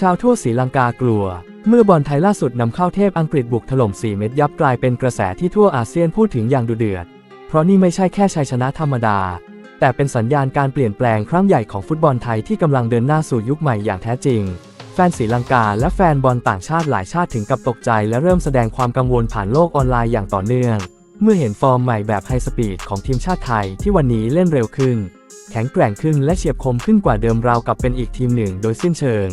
ชาวทั่วศรีลังกากลัว เมื่อบอลไทยล่าสุดนำเข้าเทพอังกฤษบุกถล่ม 4 เม็ดยับกลายเป็นกระแสที่ทั่วอาเซียนพูดถึงอย่างดุเดือด เพราะนี่ไม่ใช่แค่ชัยชนะธรรมดา แต่เป็นสัญญาณการเปลี่ยนแปลงครั้งใหญ่ของฟุตบอลไทยที่กำลังเดินหน้าสู่ยุคใหม่อย่างแท้จริง แฟนศรีลังกาและแฟนบอลต่างชาติหลายชาติถึงกับตกใจ และเริ่มแสดงความกังวลผ่านโลกออนไลน์อย่างต่อเนื่อง เมื่อเห็นฟอร์มใหม่แบบไฮสปีดของทีมชาติไทยที่วันนี้เล่นเร็วขึ้นแข็งแกร่งขึ้นและเฉียบคมขึ้นกว่าเดิมราวกับเป็นอีกทีมหนึ่งโดยสิ้นเชิง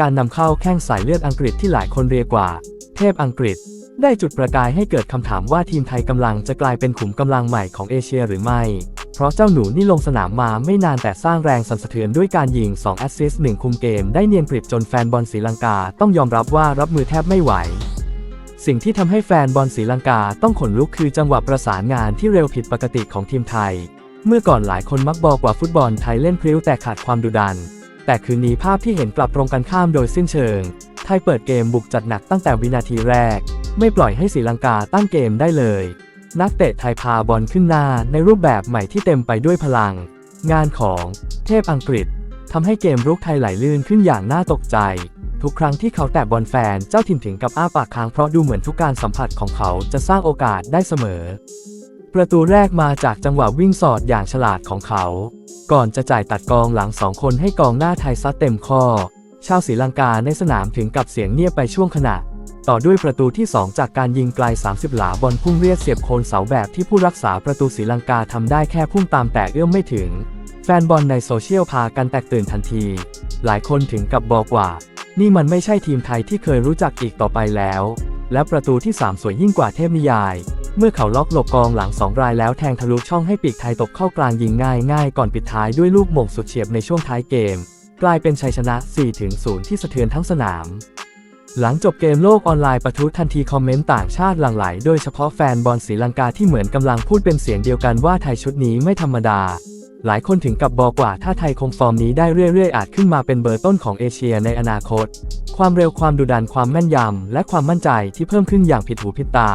การนำเข้าแข้งสายเลือดอังกฤษที่หลายคนเรียกว่า เทพอังกฤษ ได้จุดประกายให้เกิดคำถามว่าทีมไทยกำลังจะกลายเป็นขุมกำลังใหม่ของเอเชียหรือไม่ เพราะเจ้าหนูนี่ลงสนามมาไม่นานแต่สร้างแรงสั่นสะเทือนด้วยการยิง 2 แอสซิสต์1คุมเกมได้เนียนกริบจนแฟนบอลศรีลังกาต้องยอมรับว่ารับมือแทบไม่ไหวสิ่งที่ทำให้แฟนบอลศรีลังกาต้องขนลุกคือจังหวะประสานงานที่เร็วผิดปกติของทีมไทย เมื่อก่อนหลายคนมักบอกว่าฟุตบอลไทยเล่นพริ้วแต่ขาดความดุดัน แต่คืนนี้ภาพที่เห็นกลับตรงกันข้ามโดยสิ้นเชิง ไทยเปิดเกมบุกจัดหนักตั้งแต่วินาทีแรก ไม่ปล่อยให้ศรีลังกาตั้งเกมได้เลย นักเตะไทยพาบอลขึ้นหน้าในรูปแบบใหม่ที่เต็มไปด้วยพลัง งานของเทพอังกฤษทำให้เกมรุกไทยไหลลื่นขึ้นอย่างน่าตกใจ ทุกครั้งที่เขาแตะบอลแฟนเจ้าถิ่นถึงกับอ้าปากค้างเพราะดูเหมือนทุกการสัมผัสของเขาจะสร้างโอกาสได้เสมอ ประตูแรกมาจากจังหวะวิ่งสอดอย่างฉลาดของเขา ก่อนจะจ่ายตัดกองหลังสองคนให้กองหน้าไทยซัดเต็มข้อ ชาวศรีลังกาในสนามถึงกับเสียงเงียบไปช่วงขณะ ต่อด้วยประตูที่ 2 จากการยิงไกล 30 หลาบอลพุ่งเรียดเสียบโคนเสาแบบที่ผู้รักษาประตูศรีลังกาทำได้แค่พุ่งตามแต่เอื้อมไม่ถึง แฟนบอลในโซเชียลพากันแตกตื่นทันที หลายคนถึงกับบอกว่า นี่มันไม่ใช่ทีมไทยที่เคยรู้จักอีกต่อไปแล้ว และประตูที่ 3 สวยยิ่งกว่าเทพนิยาย เมื่อเขาล็อกหลบกองหลัง2รายแล้วแทงทะลุช่องให้ปีกไทยตกเข้ากลางยิงง่ายง่ายก่อนปิดท้ายด้วยลูกหม่งสุดเฉียบในช่วงท้ายเกม กลายเป็นชัยชนะ 4-0 ที่สะเทือนทั้งสนาม หลังจบเกมโลกออนไลน์ประทุทันทีคอมเมนต์ต่างชาติหลั่งไหลโดยเฉพาะแฟนบอลศรีลังกาที่เหมือนกำลังพูดเป็นเสียงเดียวกันว่าไทยชุดนี้ไม่ธรรมดา หลายคนถึงกับบอกว่าถ้าไทยคงฟอร์มนี้ได้เรื่อยๆอาจขึ้นมาเป็นเบอร์ต้นของเอเชียในอนาคต ความเร็วความดุดันความแม่นยำและความมั่นใจที่เพิ่มขึ้นอย่างผิดหูผิดตา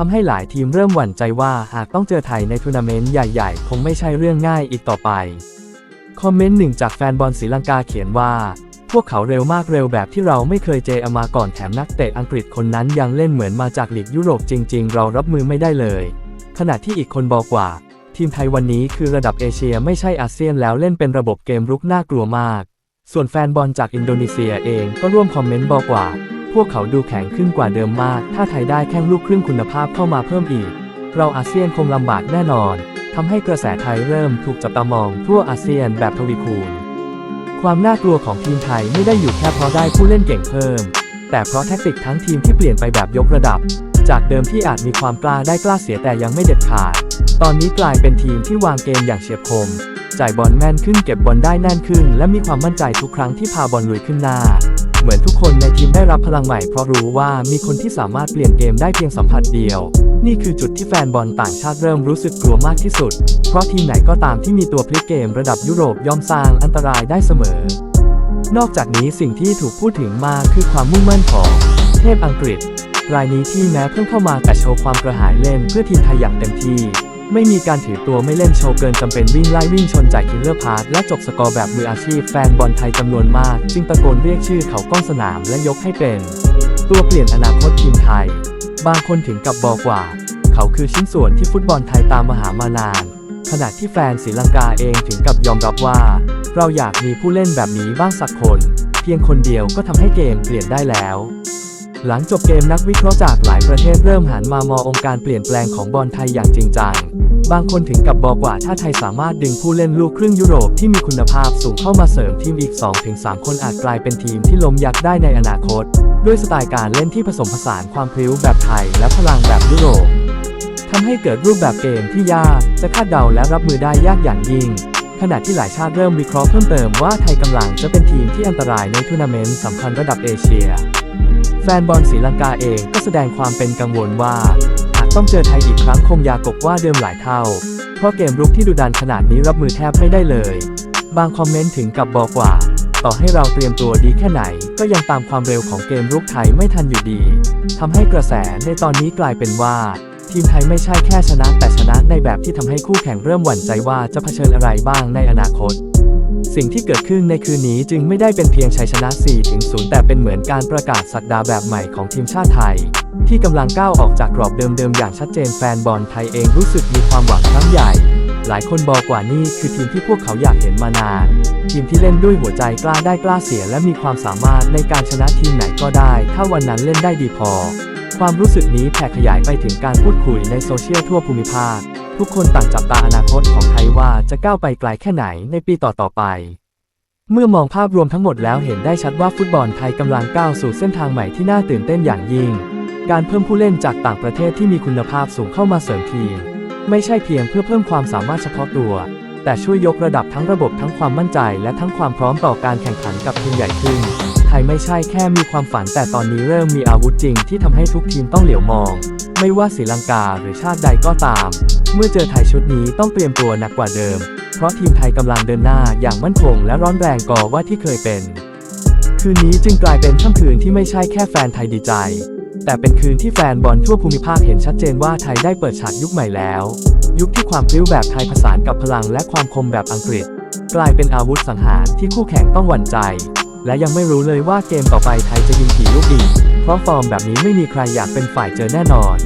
ทำให้หลายทีมเริ่มหวั่นใจว่าหากต้องเจอไทยในทัวร์นาเมนต์ใหญ่ๆ คงไม่ใช่เรื่องง่ายอีกต่อไป คอมเมนต์หนึ่งจากแฟนบอลศรีลังกาเขียนว่า พวกเขาเร็วมากเร็วแบบที่เราไม่เคยเจอมาก่อนแถมนักเตะอังกฤษคนนั้นยังเล่นเหมือนมาจากลีกยุโรปจริง ๆ เรารับมือไม่ได้เลย ขณะที่อีกคนบอกว่า ทีมไทยวันนี้คือระดับเอเชียไม่ใช่อาเซียนแล้วเล่นเป็นระบบเกมรุกน่ากลัวมาก ส่วนแฟนบอลจากอินโดนีเซียเองก็ร่วมคอมเมนต์บอกว่า พวกเขาดูแข็งขึ้นกว่าเดิมมาก ถ้าไทยได้แข้งลูกครึ่งคุณภาพเข้ามาเพิ่มอีก เราอาเซียนคงลำบากแน่นอนทำให้กระแสไทยเริ่มถูกจับตามองทั่วอาเซียนแบบทวีคูณ ความน่ากลัวของทีมไทยไม่ได้อยู่แค่เพราะได้ผู้เล่นเก่งเพิ่ม แต่เพราะแท็กติกทั้งทีมที่เปลี่ยนไปแบบยกระดับ จากเดิมที่อาจมีความกล้าได้กล้าเสียแต่ยังไม่เด็ดขาด ตอนนี้กลายเป็นทีมที่วางเกมอย่างเฉียบคมจ่ายบอลแม่นขึ้นเก็บบอลได้แน่นขึ้น และมีความมั่นใจทุกครั้งที่พาบอลลุยขึ้นหน้า มือนทุกคนในทีมได้รับพลังใหม่เพราะรู้ว่ามีคนที่สามารถเปลี่ยนเกมได้เพียงสัมผัสเดียว นี่คือจุดที่แฟนบอลต่างชาติเริ่มรู้สึกกลัวมากที่สุด เพราะทีมไหนก็ตามที่มีตัวพลิกเกมระดับยุโรปย่อมสร้างอันตรายได้เสมอ นอกจากนี้สิ่งที่ถูกพูดถึงมากคือความมุ่งมั่นของเทพอังกฤษ รายนี้ที่แม้เพิ่งเข้ามาแต่โชว์ความกระหายเล่นเพื่อทีมไทยอย่างเต็มที่ ไม่มีการถือตัวไม่เล่นโชว์เกินจำเป็นวิ่งไล่วิ่งชนจ่ายคิลเลอร์พาสและจบสกอร์แบบมืออาชีพแฟนบอลไทยจำนวนมาก จึงตะโกนเรียกชื่อเขาก้องสนามและยกให้เป็น ตัวเปลี่ยนอนาคตทีมไทย บางคนถึงกับบอกว่า เขาคือชิ้นส่วนที่ฟุตบอลไทยตามมาหามานาน ขณะที่แฟนศรีลังกาเองถึงกับยอมรับว่า เราอยากมีผู้เล่นแบบนี้บ้างสักคน เพียงคนเดียวก็ทำให้เกมเปลี่ยนได้แล้ว หลังจบเกมนักวิเคราะห์จากหลายประเทศเริ่มหันมามององค์การเปลี่ยนแปลงของบอลไทยอย่างจริงจัง บางคนถึงกับบอกว่าถ้าไทยสามารถดึงผู้เล่นลูกครึ่งยุโรปที่มีคุณภาพสูงเข้ามาเสริมทีมอีก 2-3 คนอาจกลายเป็นทีมที่ล้มยักษ์ได้ในอนาคต ด้วยสไตล์การเล่นที่ผสมผสานความพริ้วแบบไทยและพลังแบบยุโรปทำให้เกิดรูปแบบเกมที่ยากจะคาดเดาและรับมือได้ยากอย่างยิ่งขณะที่หลายชาติเริ่มวิเคราะห์เพิ่มเติมว่าไทยกำลังจะเป็นทีมที่อันตรายในทัวร์นาเมนต์สำคัญระดับเอเชีย แฟนบอลศรีลังกาเองก็แสดงความเป็นกังวลว่าหากต้องเจอไทยอีกครั้งคงยากกว่าเดิมหลายเท่า เพราะเกมรุกที่ดุดันขนาดนี้รับมือแทบไม่ได้เลย บางคอมเมนต์ถึงกับบอกว่า ต่อให้เราเตรียมตัวดีแค่ไหน ก็ยังตามความเร็วของเกมรุกไทยไม่ทันอยู่ดีทำให้กระแสในตอนนี้กลายเป็นว่าทีมไทยไม่ใช่แค่ชนะแต่ชนะในแบบที่ทำให้คู่แข่งเริ่มหวั่นใจว่าจะเผชิญอะไรบ้างในอนาคต สิ่งที่เกิดขึ้นในคืนนี้จึงไม่ได้เป็นเพียงชัยชนะ 4-0 แต่เป็นเหมือนการประกาศสักดาแบบใหม่ของทีมชาติไทย ที่กำลังก้าวออกจากกรอบเดิมๆ อย่างชัดเจนแฟนบอลไทยเองรู้สึกมีความหวังครั้งใหญ่ หลายคนบอกว่านี่คือทีมที่พวกเขาอยากเห็นมานาน ทีมที่เล่นด้วยหัวใจกล้าได้กล้าเสีย และมีความสามารถในการชนะทีมไหนก็ได้ ถ้าวันนั้นเล่นได้ดีพอ ความรู้สึกนี้แผ่ขยายไปถึงการพูดคุยในโซเชียลทั่วภูมิภาค ทุกคนต่างจับตาอนาคตของไทยว่าจะก้าวไปไกลแค่ไหนในปีต่อๆไป เมื่อมองภาพรวมทั้งหมดแล้วเห็นได้ชัดว่าฟุตบอลไทยกำลังก้าวสู่เส้นทางใหม่ที่น่าตื่นเต้นอย่างยิ่ง การเพิ่มผู้เล่นจากต่างประเทศที่มีคุณภาพสูงเข้ามาเสริมทีม ไม่ใช่เพียงเพื่อเพิ่มความสามารถเฉพาะตัว แต่ช่วยยกระดับทั้งระบบทั้งความมั่นใจและทั้งความพร้อมต่อการแข่งขันกับทีมใหญ่ขึ้น ไทยไม่ใช่แค่มีความฝันแต่ตอนนี้เริ่มมีอาวุธจริงที่ทำให้ทุกทีมต้องเหลียวมอง ไม่ว่าศรีลังกาหรือชาติใดก็ตาม เมื่อเจอไทยชุดนี้ต้องเตรียมตัวหนักกว่าเดิม เพราะทีมไทยกำลังเดินหน้าอย่างมั่นคงและร้อนแรงกว่าว่าที่เคยเป็น คืนนี้จึงกลายเป็นค่ำคืนที่ไม่ใช่แค่แฟนไทยดีใจ แต่เป็นคืนที่แฟนบอลทั่วภูมิภาคเห็นชัดเจนว่าไทยได้เปิดฉากยุคใหม่แล้ว ยุคที่ความพลิ้วแบบไทยผสานกับพลังและความคมแบบอังกฤษ กลายเป็นอาวุธสังหารที่คู่แข่งต้องหวั่นใจ และยังไม่รู้เลยว่าเกมต่อไปไทยจะยิงกี่ลูกอีเพราะฟอร์มแบบนี้ไม่มีใครอยากเป็นฝ่ายเจอแน่นอน